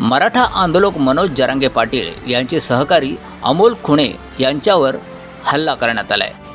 मराठा आंदोलक मनोज जरांगे पाटील यांचे सहकारी अमोल खुणे यांच्यावर हल्ला करण्यात आला आहे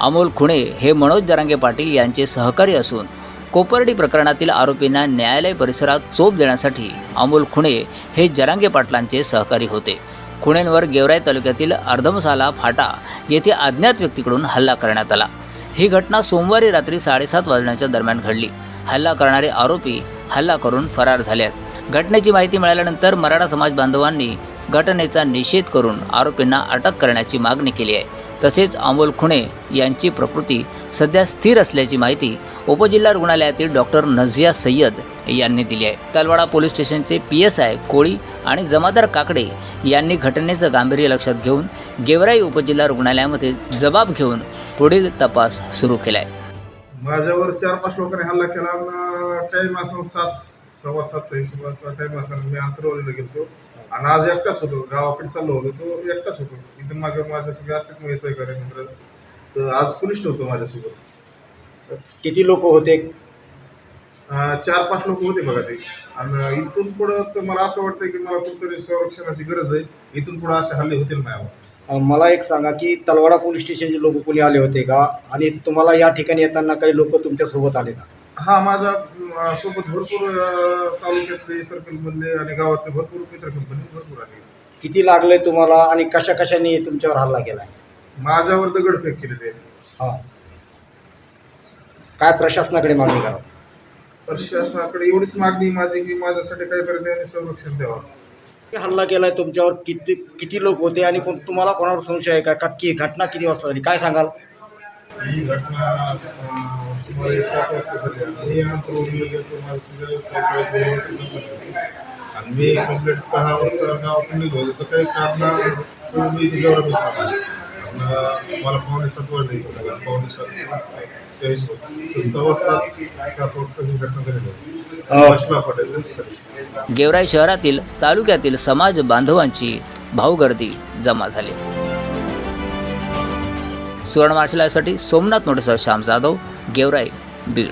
अमोल खुणे हे मनोज जरांगे पाटील यांचे सहकारी असून कोपर्डी प्रकरणातील आरोपींना न्यायालय परिसरात चोप देण्यासाठी अमोल खुणे हे जरांगे पाटलांचे सहकारी होते. खुणेंवर गेवराई तालुक्यातील अर्धमसाला फाटा येथे अज्ञात व्यक्तीकडून हल्ला करण्यात आला. ही घटना सोमवारी रात्री साडेसात वाजण्याच्या दरम्यान घडली. हल्ला करणारे आरोपी हल्ला करून फरार झाले आहेत घटनेची माहिती मिळाल्यानंतर मराठा समाज बांधवांनी घटनेचा निषेध करून आरोपींना अटक करण्याची मागणी केली आहे. तसेच अमोल खुणे यांची प्रकृती सध्या स्थिर असल्याची माहिती उपजिल्हा रुग्णालयातील डॉक्टर नझिया सय्यद यांनी दिली आहे. तलवाडा पोलीस स्टेशनचे पी एस आय कोळी आणि जमादार काकडे यांनी घटनेचं गांभीर्य लक्षात घेऊन गेवराई उपजिल्हा रुग्णालयामध्ये जबाब घेऊन पुढील तपास सुरू केला आहे माझ्यावर चार पाच लोकांनी हल्ला केला टाइम असं सात सव्वा सातच्या हिशोबाचा टाइम मी अंतरवलीला गेलतो. आणि आज एकटाच होतो. गावाकडे चाललो होतो तो एकटाच होतो. इथं मागे माझ्या सगळे असतात मग सहकारी मित्र तर आज कुणीच नव्हतं माझ्यासोबत. किती लोक होते? अं, चार पाच लोक होते बघा ते. आणि इथून पुढं तर मला असं वाटतं की मला कुठतरी संरक्षणाची गरज आहे. इथून पुढं असे हल्ले होतील माझ्यावर. अं, मला एक सांगा की तलवाडा पोलीस स्टेशनचे लोक कोणी आले होते का? आणि तुम्हाला या ठिकाणी येताना काही लोक तुमच्यासोबत आले का? हा माझ्या अं, सोबत भरपूर अं, तालुक्यातले सर्कल मधले आणि गावातले भरपूर मित्र कंपनी भरपूर आले किती लागले तुम्हाला आणि कशा कशाने तुमच्यावर हल्ला केलाय? माझ्यावर दगडफेक केली ते हा. काय प्रशासनाकडे मागणी करा प्रशासनाकडे एवढीच मागणी माझी की माझ्यासाठी काहीतरी त्यांनी संरक्षण द्यावं. हल्ला केलाय तुमच्यावर? किती किती लोक होते आणि कोण तुम्हाला कोणावर संशय आहे का? का की घटना किती वाजता झाली? काय सांगाल? ही घटना सुमारे सात वाजता झाली. मी नंतर उरलेलो गेलो माझं सगळं चौकशी वगैरे आणि मी कंप्लीट सहा वाजता गावातून निघलो. होतो तर काही कारण मी गेलो होतो मला पावणे सात इथं घरात. पावणे सात हिशोबात तर सव्वा सात सात वाजता ही घटना बसला पटेल. गेवराई शहरातील तालुक्यातील समाज बांधवांची भाऊगर्दी जमा झाली. सुवर्ण मार्शल लाईव्हसाठी सोमनाथ मोठेसह श्याम जाधव गेवराई बीड.